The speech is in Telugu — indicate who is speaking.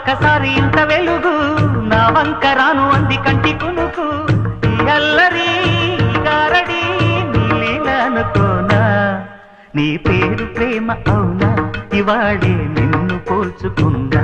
Speaker 1: ఒక్కసారి ఇంత వెలుగు నా వంక రాను అంది కంటి కునుకు. ఈ అల్లరి గారడి నీళ్ళనుకోనా నీ పేరు ప్రేమ అవునా? ఇవాళే నిన్ను పోల్చుకుందా